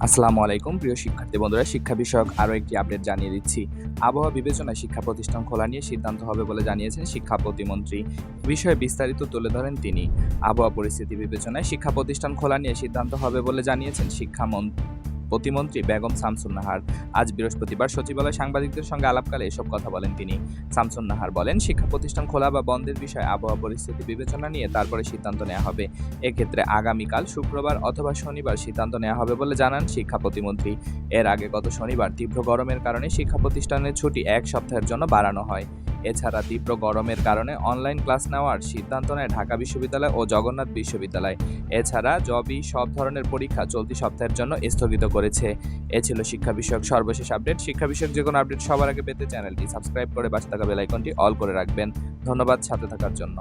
আসসালামু আলাইকুম, প্রিয় শিক্ষার্থী বন্ধুরা। শিক্ষা বিষয়ক আরও একটি আপডেট জানিয়ে দিচ্ছি। আবহাওয়া বিবেচনায় শিক্ষা প্রতিষ্ঠান খোলা নিয়ে সিদ্ধান্ত হবে বলে জানিয়েছেন শিক্ষা প্রতিমন্ত্রী। বিষয়ে বিস্তারিত তুলে ধরেন তিনি। আবহাওয়া পরিস্থিতি বিবেচনায় শিক্ষা প্রতিষ্ঠান খোলা নিয়ে সিদ্ধান্ত হবে বলে জানিয়েছেন শিক্ষামন্ত্রী মন- প্রতিমন্ত্রী বেগম শামসুন নাহার। আজ বৃহস্পতিবার সচিবালয় সাংবাদিকদের সঙ্গে আলাপকালে এসব কথা বলেন তিনি। শামসুন নাহার বলেন, শিক্ষা প্রতিষ্ঠান খোলা বা বন্ধের বিষয়ে আবহাওয়া পরিস্থিতি বিবেচনা নিয়ে তারপরে সিদ্ধান্ত নেওয়া হবে। এক্ষেত্রে আগামীকাল শুক্রবার অথবা শনিবার সিদ্ধান্ত নেওয়া হবে বলে জানান শিক্ষা প্রতিমন্ত্রী। এর আগে গত শনিবার তীব্র গরমের কারণে শিক্ষা প্রতিষ্ঠানের ছুটি এক সপ্তাহের জন্য বাড়ানো হয়। এছাড়া তীব্র গরমের কারণে অনলাইন ক্লাস নেওয়ার সিদ্ধান্ত নেয় ঢাকা বিশ্ববিদ্যালয় ও জগন্নাথ বিশ্ববিদ্যালয়। এছাড়া জবি সব ধরনের পরীক্ষা চলতি সপ্তাহের জন্য স্থগিত করেছে। এ ছিল শিক্ষা বিষয়ক সর্বশেষ আপডেট। শিক্ষা বিষয়ক যে কোনো আপডেট সবার আগে পেতে চ্যানেলটি সাবস্ক্রাইব করে বাসে থাকা বেলাইকনটি অল করে রাখবেন। ধন্যবাদ সাথে থাকার জন্য।